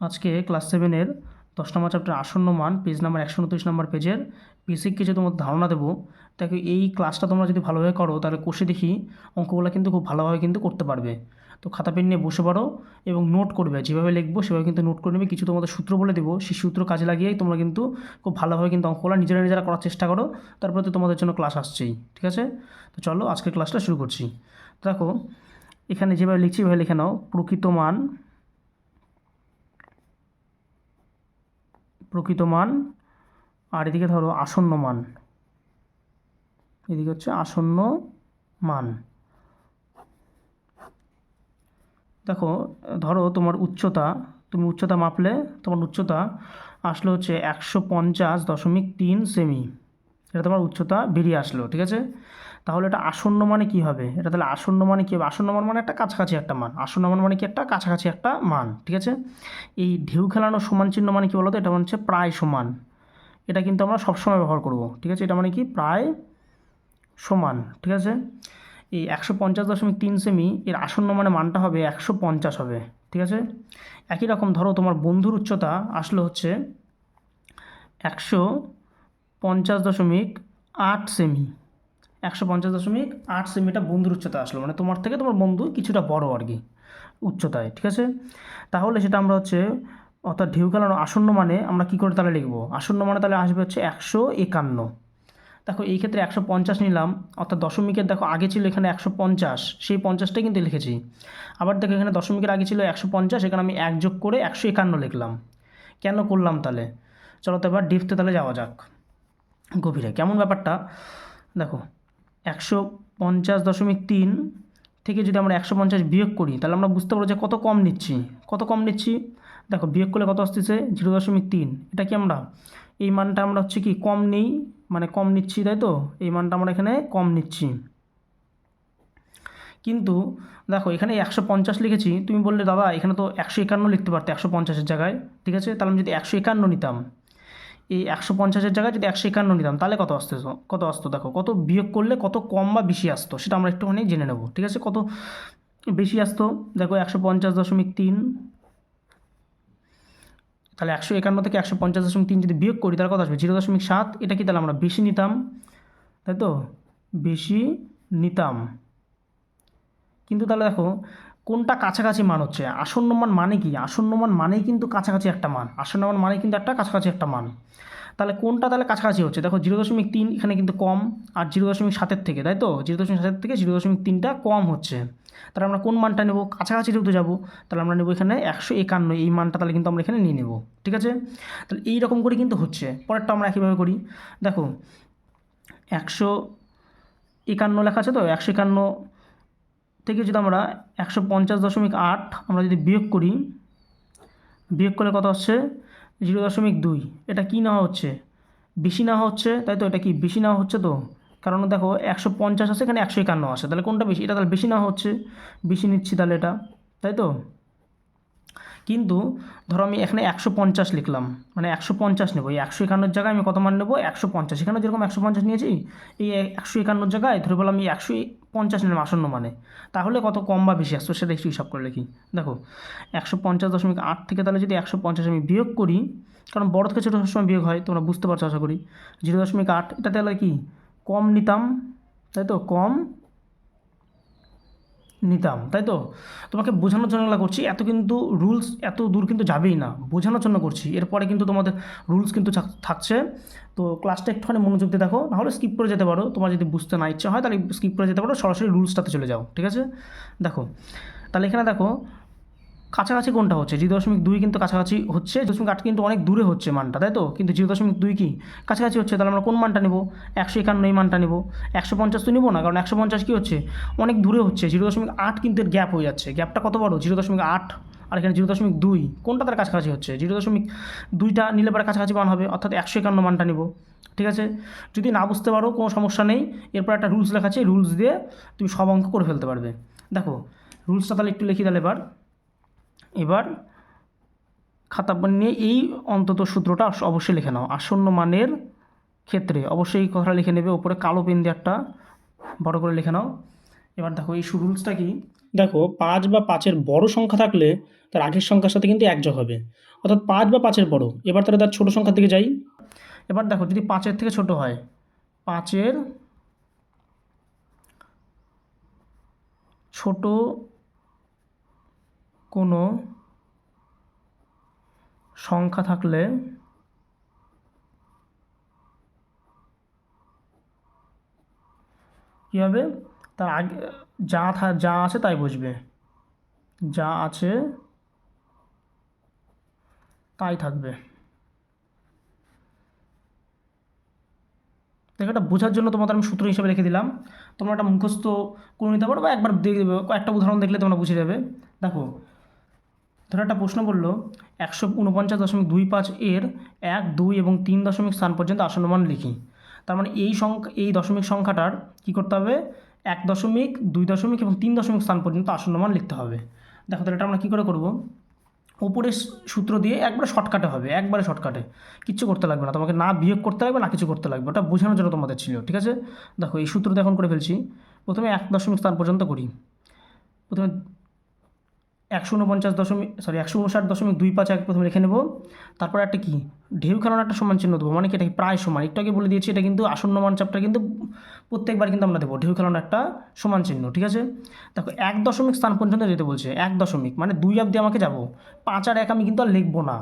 আজকে ক্লাস সেভেনের দশ নম্বর চ্যাপ্টার আসন্ন মান পেজ নাম্বার একশো উনত্রিশ নম্বর পেজের বেসিক কিছু তোমাদের ধারণা দেবো। দেখো, এই ক্লাসটা তোমরা যদি ভালোভাবে করো, তাহলে কষে দেখি অঙ্কগুলো কিন্তু খুব ভালোভাবে কিন্তু করতে পারবে। তো খাতা পেন নিয়ে বসে পড়ো এবং নোট করবে। যেভাবে লিখব, সেভাবে কিন্তু নোট করে নেবে। কিছু তোমাদের সূত্র বলে দেবো। সেই সূত্র কাজে লাগিয়েই তোমরা কিন্তু খুব ভালোভাবে কিন্তু অঙ্কগুলো নিজেরা নিজেরা করার চেষ্টা করো। তারপরে তো তোমাদের জন্য ক্লাস আসছেই, ঠিক আছে? তো চলো আজকের ক্লাসটা শুরু করছি। দেখো, এখানে যেভাবে লিখছি, এভাবে লিখে নাও। প্রকৃত মান প্রকৃত মান, আর এদিকে ধরো আসন্ন মান। এদিকে হচ্ছে আসন্ন মান। দেখো, ধরো তোমার উচ্চতা, তুমি উচ্চতা মাপলে তোমার উচ্চতা আসলো হচ্ছে একশো পঞ্চাশ দশমিক তিন সেমি। এটা তোমার উচ্চতা বেরিয়ে আসলো, ঠিক আছে? তাহলে এটা আসন্ন মানে কি হবে? এটা তাহলে আসন্ন মানে কি হবে? আসন্ন মান মানে একটা কাছাকাছি একটা মান। আসন্ন মান মানে কি একটা? কাছাকাছি একটা মান, ঠিক আছে? এই ঢেউ খেলানো সমান চিহ্ন মানে কি বলতো? এটা মানে হচ্ছে প্রায় সমান। এটা কিন্তু আমরা সবসময় ব্যবহার করব, ঠিক আছে? এটা মানে কি? প্রায় সমান, ঠিক আছে? এই একশো পঞ্চাশ দশমিক তিন সেমি এর আসন্ন মানে মানটা হবে একশো পঞ্চাশ হবে, ঠিক আছে? একই রকম ধরো তোমার বন্ধুর উচ্চতা আসলো হচ্ছে একশো পঞ্চাশ দশমিক আট সেমি একশো পঞ্চাশ দশমিক আট সেমিটা বন্ধুর উচ্চতা আসলো। মানে তোমার থেকে তোমার বন্ধু কিছুটা বড় আর কি, উচ্চতায়, ঠিক আছে? তাহলে সেটা আমরা হচ্ছে, অর্থাৎ ঢেউ খেলানো আসন্ন মানে আমরা কী করে তাহলে লিখব? আসন্ন মানে তাহলে আসবে হচ্ছে একশো একান্ন। দেখো, এই ক্ষেত্রে একশো পঞ্চাশ নিলাম, অর্থাৎ দশমিকের দেখো আগে ছিল এখানে একশো পঞ্চাশ, সেই পঞ্চাশটাই কিন্তু লিখেছি। আবার দেখো এখানে দশমিকের আগে ছিল একশো পঞ্চাশ, এখানে আমি এক যোগ করে একশো একান্ন লিখলাম। কেন করলাম তাহলে? চলো তো এবার ডিফতে তাহলে যাওয়া যাক গভীরে। কেমন ব্যাপারটা? দেখো একশো পঞ্চাশ দশমিক তিন থেকে যদি আমরা একশো পঞ্চাশ বিয়োগ করি, তাহলে আমরা বুঝতে পারব যে কত কম নিচ্ছি। কত কম নিচ্ছি? দেখো, বিয়োগ করলে কত আসতেছে? জিরো দশমিক তিন। এটা কি আমরা? এই মানটা আমরা হচ্ছে কি কম নেই মানে কম নিচ্ছি, তাই তো? এই মানটা আমরা এখানে কম নিচ্ছি। কিন্তু দেখো, এখানে একশো পঞ্চাশ লিখেছি, তুমি বললে, দাদা, এখানে তো একশো একান্ন লিখতে পারতে, একশো পঞ্চাশের জায়গায়। ঠিক আছে? তাহলে আমি যদি একশো একান্ন নিতাম এই একশো পঞ্চাশের জায়গায় যদি একশো একান্ন নিতাম, তাহলে কত আসতো কত আসতো দেখো? কত বিয়োগ করলে কত কম বা বেশি আসতো? সেটা আমরা একটুখানি জেনে নেব, ঠিক আছে? কত বেশি আসতো? দেখো, একশো পঞ্চাশ দশমিক তিন। তাহলে একশো একান্ন থেকে একশো পঞ্চাশ দশমিক তিন যদি বিয়োগ করি, তাহলে কত আসবে? জিরো দশমিক সাত। এটা কি তাহলে আমরা বেশি নিতাম? তাই তো? বেশি নিতাম। কিন্তু তাহলে দেখো কোনটা কাছাকাছি মান হচ্ছে? আসন্ন মান মানে কি? আসন্ন মান মানেই কিন্তু কাছাকাছি একটা মান। আসন্ন মান মানে কিন্তু একটা কাছাকাছি একটা মান। তাহলে কোনটা তাহলে কাছাকাছি হচ্ছে? দেখো জিরো দশমিক তিন এখানে কিন্তু কম আর জিরো দশমিক সাতের থেকে, তাই তো? জিরো দশমিক সাতের থেকে জিরো দশমিক তিনটা কম হচ্ছে। তাহলে আমরা কোন মানটা নেব? কাছাকাছি যেহেতু যাব। তাহলে আমরা নেব এখানে একশো একান্ন। এই মানটা তাহলে কিন্তু আমরা এখানে নিয়ে নেব। ঠিক আছে? তাহলে এই রকম করে কিন্তু হচ্ছে। পরেরটা আমরা একইভাবে করি। দেখো, একশো একান্ন লেখা আছে তো? একশো একান্ন থেকে যদি আমরা একশো পঞ্চাশ দশমিক আট আমরা যদি বিয়োগ করি, বিয়োগ করলে কত হচ্ছে? জিরো দশমিক দুই। এটা কী নেওয়া হচ্ছে? বেশি নেওয়া হচ্ছে, তাই তো এটা কি বেশি নেওয়া হচ্ছে তো? কারণ দেখো একশো পঞ্চাশ আছে, এখানে একশো একান্ন আছে, তাহলে কোনটা বেশি? এটা তাহলে বেশি নেওয়া হচ্ছে। বেশি নিচ্ছি তাহলে এটা, তাই তো? কিন্তু ধরো আমি এখানে একশো পঞ্চাশ লিখলাম মানে একশো পঞ্চাশ নেব। এই একশো একান্নর জায়গায় আমি কত মান নেব? একশো পঞ্চাশ। এখানে যেরকম একশো পঞ্চাশ নিয়েছি, এই একশো একান্নর জায়গায় ধরে বললাম আমি একশো পঞ্চাশ নিলাম আসন্ন মানে। তাহলে কত কম বা বেশি? আসতো সেটা একটু হিসাব করে লিখি। দেখো, একশো পঞ্চাশ দশমিক আট থেকে তাহলে যদি একশো পঞ্চাশ আমি বিয়োগ করি, কারণ বড় থেকে ছোটো সময় বিয়োগ হয়, তোমরা বুঝতে পারছ আশা করি। জিরো দশমিক আট এটা তাহলে কি? কম নিতাম, তাই তো? কম নিতাম, তাই তো? তোমাকে বোঝানোর জন্য করছি, এত কিন্তু রুলস এত দূর কিন্তু যাবেই না, বোঝানোর জন্য করছি। এরপরে কিন্তু তোমাদের রুলস কিন্তু থাক- থাকছে। তো ক্লাসটা একটুখানি মনোযোগ দিয়ে দেখো, নাহলে স্কিপ করে যেতে পারো। তোমার যদি বুঝতে না ইচ্ছা হয়, তাহলে স্কিপ করে যেতে পারো, সরাসরি রুলসটাতে চলে যাও, ঠিক আছে? দেখো, তাহলে এখানে দেখো কাছাকাছি কোনটা হচ্ছে? জিরো দশমিক দুই কিন্তু কাছাকাছি হচ্ছে দশমিক আট কিন্তু অনেক দূরে হচ্ছে মানটা, তাই তো? কিন্তু জিরো দশমিক দুই কি? কাছাকাছি হচ্ছে, তাহলে আমরা কোন মানটা নেব? একশো একান্ন এই মানটা নেব। একশো পঞ্চাশ তো নেব না, কারণ একশো পঞ্চাশ কী হচ্ছে? অনেক দূরে হচ্ছে জিরো দশমিক আট কিন্তু এর গ্যাপ হয়ে যাচ্ছে। গ্যাপটা কত বড়? জিরো দশমিক আট, আর এখানে জিরো দশমিক দুই। কোনটা তার কাছাকাছি হচ্ছে? জিরো দশমিক দুইটা নিলে পরে কাছাকাছি মান হবে, অর্থাৎ একশো একান্ন মানটা নেব। ঠিক আছে? যদি না বুঝতে পারো, কোনো সমস্যা নেই। এরপর একটা রুলস লেখা আছে, রুলস দিয়ে তুমি সব অঙ্ক করে ফেলতে পারবে। দেখো, রুলসটা তাহলে একটু লিখি তাহলে এবার। এবার খাতা নিয়ে এই অন্তত সূত্রটা অবশ্যই লিখে নাও। আসন্ন মানের ক্ষেত্রে অবশ্যই এই কথাটা লিখে নেবে। ওপরে কালো পেন দিয়ে একটা বড় করে লিখে নাও। এবার দেখো, এই রুলসটা কি? দেখো, পাঁচ বা পাঁচের বড় সংখ্যা থাকলে তার আগের সংখ্যার সাথে কিন্তু এক যোগ হবে। অর্থাৎ পাঁচ বা পাঁচের বড়। এবার তাহলে তার ছোটো সংখ্যার দিকে যাই। এবার দেখো, যদি পাঁচের থেকে ছোট হয়, পাঁচের ছোট কোনো সংখ্যা থাকলে কী হবে? তার আগে, যা যা আছে তাই বুঝবে। যা আছে তাই থাকবে। এটা বোঝার জন্য তোমাদের আমি সূত্র হিসেবে রেখে দিলাম। তোমরা একটা মুখস্থ করে নিতে পারো বা একবার দেখে দেবে। কয়েকটা উদাহরণ দেখলে তোমরা বুঝে যাবে। দেখো ধরো একটা প্রশ্ন বলল একশো উনপঞ্চাশ দশমিক দুই পাঁচ এর এক, দুই এবং তিন দশমিক স্থান পর্যন্ত আসন্ন মান লিখি। তার মানে এই সংখ্যা এই দশমিক সংখ্যাটার কী করতে হবে? এক দশমিক, দুই দশমিক এবং তিন দশমিক স্থান পর্যন্ত আসন্ন মান লিখতে হবে। দেখো তাহলে এটা আমরা কী করে করব? ওপরের সূত্র দিয়ে একবারে শর্টকাটে হবে, একবারে শর্টকাটে কিচ্ছু করতে লাগবে না, তোমাকে না বিয়োগ করতে লাগবে, না কিছু করতে লাগবে। ওটা বোঝানোর জন্য তোমাদের ছিল, ঠিক আছে? দেখো এই সূত্রটা এখন করে ফেলছি। প্রথমে এক দশমিক স্থান পর্যন্ত করি। প্রথমে একশো উনপঞ্চাশ দশমিক সরি একশো উনষাট দশমিক দুই পাঁচ এক প্রথমে লিখে নেব। তারপর একটা কি? ঢেউ খেলানো একটা সমান চিহ্ন দেবো মানে কি এটা প্রায় সমান? একটু আগে বলে দিয়েছি, এটা কিন্তু আসন্ন মান চাপটা কিন্তু প্রত্যেকবার কিন্তু আমরা দেবো, ঢেউ খেলানো একটা সমান চিহ্ন, ঠিক আছে? দেখো, এক দশমিক স্থান পর্যন্ত যেতে বলছে, এক দশমিক মানে দুই অব্দি আমাকে যাব। পাঁচ আর এক আমি কিন্তু আর লিখব না।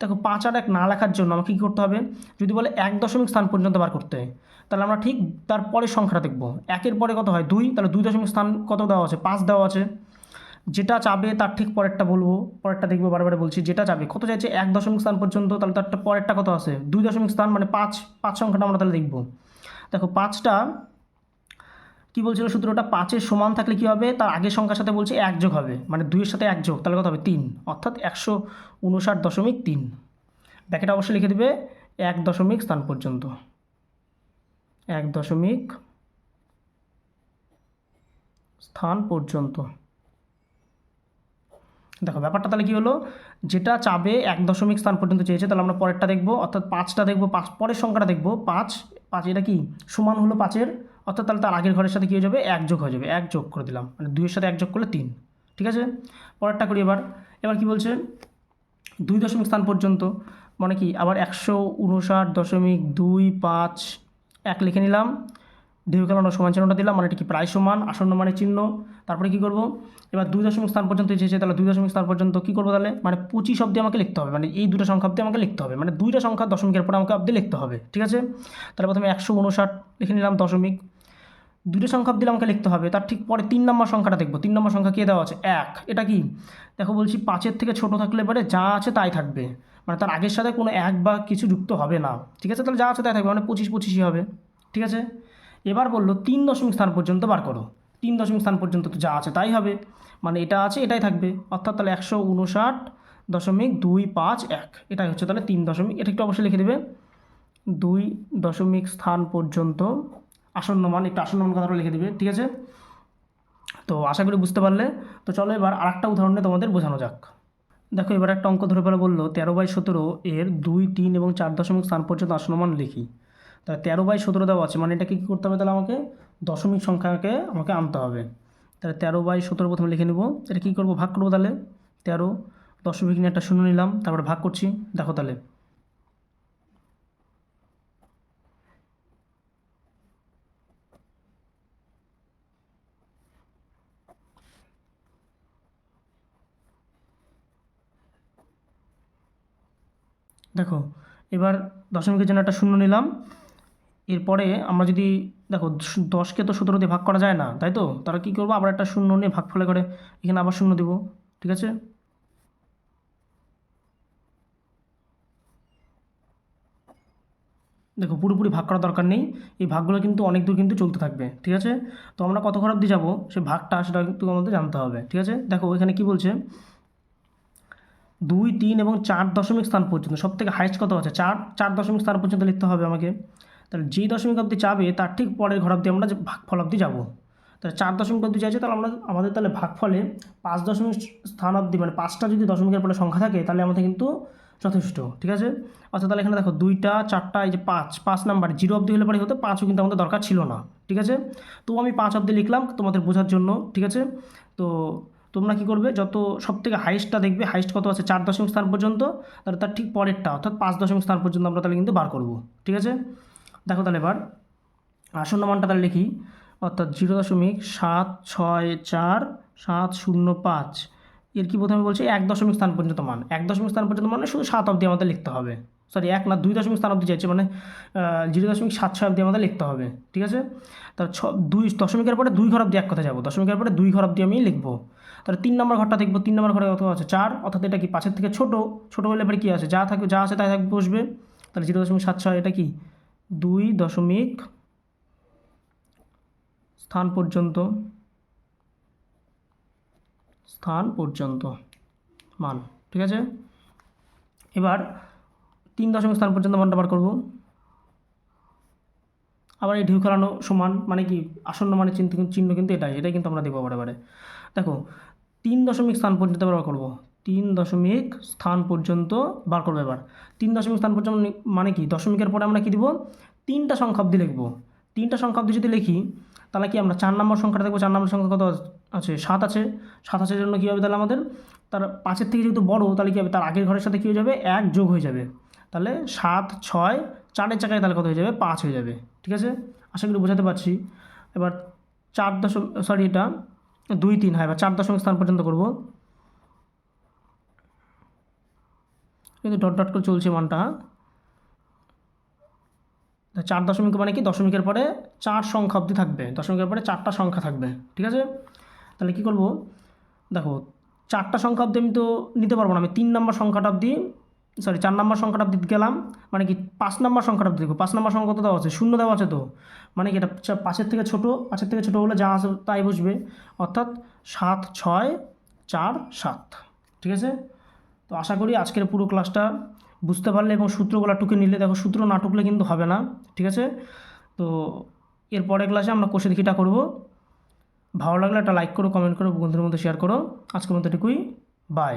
দেখো, পাঁচ আর এক না লেখার জন্য আমাকে কী করতে হবে? যদি বলে এক দশমিক স্থান পর্যন্ত বার করতে, তাহলে আমরা ঠিক তার পরের সংখ্যাটা দেখব। একের পরে কত হয়? দুই, তাহলে দুই দশমিক স্থান কত দেওয়া আছে? পাঁচ দেওয়া আছে। যেটা চাবে তার ঠিক পরেরটা বলব, পরেরটা দেখব বারবার বলছি, যেটা চাবে। কত চাইছে? এক দশমিক স্থান পর্যন্ত, তাহলে তারটা পরেরটা কত আছে? দুই দশমিক স্থান মানে পাঁচ পাঁচ সংখ্যাটা আমরা তাহলে দেখব। দেখো, পাঁচটা কী বলছিল সূত্রটা? পাঁচের সমান থাকলে কী হবে? তার আগের সংখ্যার সাথে বলছে এক যোগ হবে মানে দুইয়ের সাথে এক যোগ, তাহলে কত হবে? তিন, অর্থাৎ একশো উনষাট দশমিক তিন। ব্যাকেটা অবশ্যই লিখে দেবে, এক দশমিক স্থান পর্যন্ত। এক দশমিক স্থান পর্যন্ত। দেখো, ব্যাপারটা তাহলে কী হলো? যেটা চাবে এক দশমিক স্থান পর্যন্ত চেয়েছে, তাহলে আমরা পরেরটা দেখব, অর্থাৎ পাঁচটা দেখব, পাঁচ, পরের সংখ্যাটা দেখব, পাঁচ পাঁচ এটা কি? সমান হলো পাঁচের, অর্থাৎ তাহলে তার আগের ঘরের সাথে কী হয়ে যাবে? এক যোগ হয়ে যাবে, এক যোগ করে দিলাম মানে দুইয়ের সাথে এক যোগ করলে তিন, ঠিক আছে? পরেরটা করি এবার এবার কি বলছে? দুই দশমিক স্থান পর্যন্ত মানে কি? আবার একশো উনষাট দশমিক দুই পাঁচ, এক লিখে নিলাম খেলানো সমান চিহ্নটা দিলাম মানে এটা কি প্রায় সমান? আসন্ন মানের চিহ্ন। তারপরে কি করব? এবার দুই দশমিক স্থান পর্যন্ত এসেছে তাহলে দুই দশমিক স্থান পর্যন্ত কী করব তাহলে? মানে পঁচিশ অব্দি আমাকে লিখতে হবে মানে এই দুটো সংখ্যা অব্দি আমাকে লিখতে হবে। মানে দুইটা সংখ্যা দশমিকের পরে আমাকে অব্দি লিখতে হবে, ঠিক আছে? তাহলে প্রথমে একশো উনষাট লিখে নিলাম দশমিক। দুটো সংখ্যা অব্দি আমাকে লিখতে হবে, তার ঠিক পরে তিন নম্বর সংখ্যাটা দেখব। তিন নম্বর সংখ্যা কে দেওয়া আছে? এক। এটা কি? দেখো বলছি পাঁচের থেকে ছোট থাকলে পরে যা আছে তাই থাকবে। মানে তার আগের সাথে কোনো এক বা কিছু যুক্ত হবে না, ঠিক আছে? তাহলে যা আছে তাই থাকবে মানে পঁচিশ পঁচিশই হবে, ঠিক আছে? এবার বলল তিন দশমিক স্থান পর্যন্ত বার করো। তিন দশমিক স্থান পর্যন্ত তো যা আছে তাই হবে। মানে এটা আছে, এটাই থাকবে। অর্থাৎ তাহলে একশো উনষাট দশমিক দুই পাঁচ এক। এটাই হচ্ছে তাহলে তিন দশমিক। এটা একটু অবশ্যই লিখে দেবে। দুই দশমিক স্থান পর্যন্ত আসন্ন মান, একটু আসন্ন মান কথাটা লিখে দেবে, ঠিক আছে? তো আশা করি বুঝতে পারলে। তো চলো এবার আরেকটা উদাহরণে তোমাদের বোঝানো যাক। দেখো, এবার একটা অঙ্ক ধরে ফেলা বলল, তেরো বাই সতেরো এর দুই, তিন এবং চার দশমিক স্থান পর্যন্ত আসন্ন মান লিখি। তাহলে তেরো বাই সতেরো দেওয়া আছে মানে এটাকে কী করতে হবে তাহলে আমাকে দশমিক সংখ্যাকে আমাকে আনতে হবে। তাহলে তেরো বাই সতেরো প্রথমে লিখে নেব, এটা কী করব, ভাগ করব তাহলে? তেরো দশমিক নিয়ে একটা শূন্য নিলাম, তারপরে ভাগ করছি, দেখো তাহলে। দেখো, এবার দশমিকের জন্য একটা শূন্য নিলাম এরপরে আমরা যদি, দেখো, দশকে তো সতেরো দিয়ে ভাগ করা যায় না, তাই তো? তারা কী করব? আবার একটা শূন্য নিয়ে ভাগ ফলে করে এখানে আবার শূন্য দেবো, ঠিক আছে? দেখো, পুরোপুরি ভাগ করার দরকার নেই। এই ভাগগুলো কিন্তু অনেক দূর কিন্তু চলতে থাকবে, ঠিক আছে? তো আমরা কত ঘর অবধি যাব? সে ভাগটা সেটা কিন্তু আমাদের জানতে হবে, ঠিক আছে? দেখো এখানে কি বলছে? দুই, তিন এবং চার দশমিক স্থান পর্যন্ত সব থেকে হাইস্ট কত আছে? চার চার দশমিক স্থান পর্যন্ত লিখতে হবে আমাকে। তাহলে যেই দশমিক অবধি চাবে তার ঠিক পরের ঘর অবধি আমরা যে ভাগফল অবধি যাব। তাহলে চার দশমিক অবধি চাইছে তাহলে আমরা, আমাদের তাহলে ভাগফলে পাঁচ দশমিক স্থান অবধি মানে পাঁচটা যদি দশমিকের পরে সংখ্যা থাকে, তাহলে আমাদের কিন্তু যথেষ্ট, ঠিক আছে? অর্থাৎ তাহলে এখানে দেখো দুইটা, চারটা, এই যে পাঁচ পাঁচ নাম্বার, জিরো অবধি হলে পরে হতো? পাঁচও কিন্তু আমাদের দরকার ছিল না, ঠিক আছে? তো আমি পাঁচ অবধি লিখলাম তোমাদের বোঝার জন্য, ঠিক আছে? তো তোমরা কি করবে? যত সব থেকে হাইস্টটা দেখবে হাইস্ট কত আছে? চার দশমিক স্থান পর্যন্ত, তাহলে তার ঠিক পরেরটা, অর্থাৎ পাঁচ দশমিক স্থান পর্যন্ত আমরা তাহলে কিন্তু বার করব, ঠিক আছে? দেখো তাহলে এবার, আসন্ন মানটা তাহলে লিখি, অর্থাৎ জিরো দশমিক সাত ছয় চার সাত শূন্য পাঁচ। এর কি প্রথমে বলছে? এক দশমিক স্থান পর্যন্ত মান। এক দশমিক স্থান পর্যন্ত মানে শুধু সাত অবধি আমাদের লিখতে হবে। সরি এক না, দুই দশমিক স্থান অবধি চাইছে মানে জিরো দশমিক সাত ছয় অবধি আমাদের লিখতে হবে। ঠিক আছে? তার ছ, দুই দশমিকের পরে দুই ঘর অবধি এক কথা যাব। দশমিকের পরে দুই ঘর অবধি আমি লিখব। তাহলে তিন নম্বর ঘরটা দেখব। তিন নম্বর ঘরে কত আছে চার, অর্থাৎ এটা কি? পাঁচের থেকে ছোটো। ছোটো হলে এবার কী আছে? যা থাকবে, যা আছে তাই থাকবে, বসবে। তাহলে জিরো দশমিক সাত ছয়, এটা কি? দুই দশমিক স্থান পর্যন্ত স্থান পর্যন্ত, মান, ঠিক আছে? এবার তিন দশমিক স্থান পর্যন্ত মানটা বার করব। আবার এই ঢেউ খেলানো সমান মানে কি, আসন্ন মানে চিহ্ন চিহ্ন কিন্তু এটাই এটাই কিন্তু আমরা দেবো আবার এবারে। দেখো, তিন দশমিক স্থান পর্যন্ত বার করব। তিন দশমিক স্থান পর্যন্ত বার করব এবার। তিন দশমিক স্থান পর্যন্ত মানে কি? দশমিকের পরে আমরা কি দিব? তিনটা সংখ্যা অবধি লিখব। তিনটা সংখ্যা অবধি যদি লিখি, তাহলে কি আমরা চার নম্বর সংখ্যাটা দেখব? চার নম্বর সংখ্যা কত আছে সাত আছে। সাত আছে জন্য কী হবে তাহলে আমাদের? তার পাঁচের থেকে যেহেতু বড়, তাহলে কী হবে? তার আগের ঘরের সাথে কী হয়ে যাবে? এক যোগ হয়ে যাবে। তাহলে সাত, ছয়, চারের জায়গায় তাহলে কত হয়ে যাবে? পাঁচ হয়ে যাবে। ঠিক আছে? আশা করি বোঝাতে পারছি। এবার চার দশম সরি এটা দুই, তিন হ্যাঁ এবার চার দশমিক স্থান পর্যন্ত করব। কিন্তু ডট ডট করে চলছে মানটা। চার দশমিক মানে কি? দশমিকের পরে চার সংখ্যা অবধি থাকবে। দশমিকের পরে চারটা সংখ্যা থাকবে, ঠিক আছে? তাহলে কী করব? দেখো, চারটা সংখ্যা অবধি আমি তো নিতে পারব না। আমি তিন নম্বর সংখ্যাটা অবধি সরি চার নম্বর সংখ্যাটা অবধি গেলাম মানে কি পাঁচ নম্বর সংখ্যাটা অবধি দেখো। পাঁচ নম্বর সংখ্যা তো দেওয়া আছে, শূন্য দেওয়া আছে তো। মানে কি এটা পাঁচের থেকে ছোটো, পাঁচের থেকে ছোটো হলে যা আছে তাই বসবে। অর্থাৎ সাত, ছয়, চার, সাত, ঠিক আছে? তো আশা করি আজকের পুরো ক্লাসটা বুঝতে পারলে এবং সূত্রগুলো টুকে নিলে দেখো সূত্র না টুকলে কিন্তু হবে না, ঠিক আছে? তো এর পরের ক্লাসে আমরা কোষে দেখিটা করব। ভালো লাগলে একটা লাইক করো কমেন্ট করো, বন্ধুদের মধ্যে শেয়ার করো। আজকের মতো এটুকুই। বাই